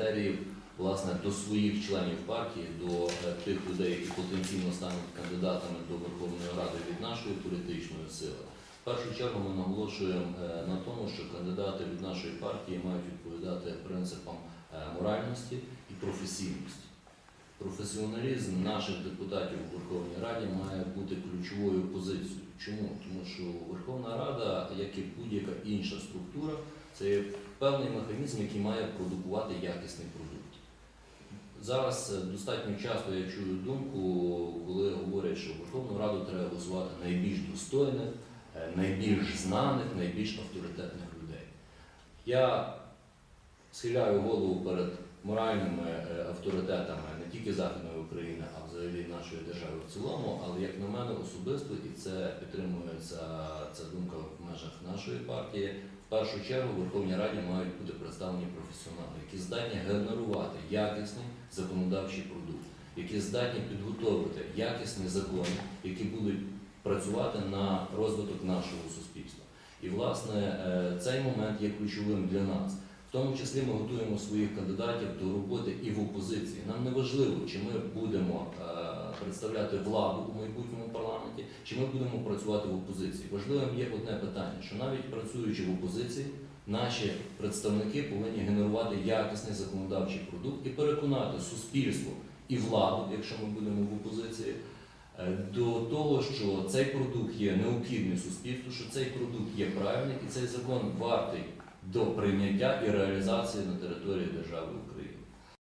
критеріїв власне до своїх членів партії, до е, тих людей, які потенційно стануть кандидатами до Верховної Ради від нашої політичної сили. В першу чергу ми наголошуємо е, на тому, що кандидати від нашої партії мають відповідати принципам е, моральності і професійності. Професіоналізм наших депутатів у Верховній Раді має бути ключовою позицією. Чому? Тому що Верховна Рада, як і будь-яка інша структура, це є певний механізм, який має продукувати якісний продукт. Зараз е, достатньо часто я чую думку, коли говорять, що Верховну Раду треба висувати найбільш достойних, е, найбільш знаних, найбільш авторитетних людей. Я схиляю голову перед моральними е, авторитетами не тільки Західної України, а взагалі нашої держави в цілому, але як на мене особисто, і це підтримується ця думка в межах нашої партії. В першу чергу в Верховній Раді мають бути представлені професіонали, які здатні генерувати якісний законодавчий продукт, які здатні підготовити якісні закони, які будуть працювати на розвиток нашого суспільства. І власне е, цей момент є ключовим для нас. В тому числі ми готуємо своїх кандидатів до роботи і в опозиції. Нам не важливо, чи ми будемо е, представляти владу у майбутньому парламенті, чи ми будемо працювати в опозиції. Важливим є одне питання, що навіть працюючи в опозиції, наші представники повинні генерувати якісний законодавчий продукт і переконати суспільство і владу, якщо ми будемо в опозиції, е, до того, що цей продукт є необхідний суспільству, що цей продукт є правильний і цей закон вартий до прийняття і реалізації на території держави України.